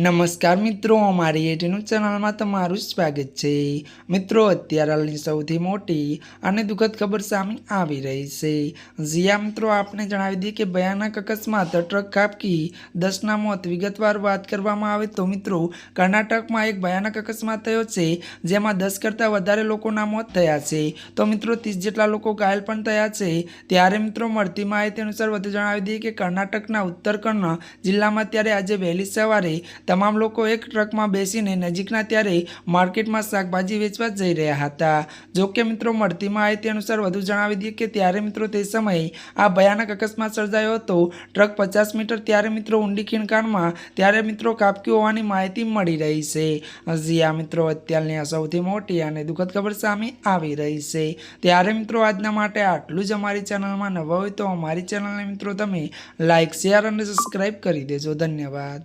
નમસ્કાર મિત્રો, અમારી એટીનું ચેનલમાં તમારું સ્વાગત છે. મિત્રો, અત્યારે હાલની સૌથી મોટી અને દુઃખદ ખબર સામે આવી રહી છે. જીયા મિત્રો, આપને જણાવી દઈએ કે ભયાનક અકસ્માત, ટ્રક કાપકી દસના મોત વિગતવાર વાત કરવામાં આવે તો મિત્રો, કર્ણાટકમાં એક ભયાનક અકસ્માત થયો છે, જેમાં દસ કરતાં વધારે લોકોના મોત થયા છે. તો મિત્રો, ત્રીસ જેટલા લોકો ઘાયલ પણ થયા છે. ત્યારે મિત્રો, મળતી માહિતી અનુસાર વધુ જણાવી દઈએ કે કર્ણાટકના ઉત્તર કર્ણ જિલ્લામાં ત્યારે આજે વહેલી સવારે તમામ લોકો એક ટ્રકમાં બેસીને નજીકના ત્યારે માર્કેટમાં શાકભાજી વેચવા જઈ રહ્યા હતા. જો કે મિત્રો મળતી માહિતી અનુસાર વધુ જણાવી દઈએ કે ત્યારે મિત્રો તે સમયે આ ભયાનક અકસ્માત સર્જાયો હતો. ટ્રક પચાસ મીટર ત્યારે મિત્રો ઊંડી ખીણકારમાં ત્યારે મિત્રો કાપકી હોવાની માહિતી મળી રહી છે. હજી આ મિત્રો અત્યારની આ સૌથી મોટી અને દુઃખદ ખબર સામે આવી રહી છે. ત્યારે મિત્રો આજના માટે આટલું જ અમારી ચેનલમાં નવા હોય તો અમારી ચેનલને મિત્રો તમે લાઇક શેર અને સબસ્ક્રાઈબ કરી દેજો. ધન્યવાદ.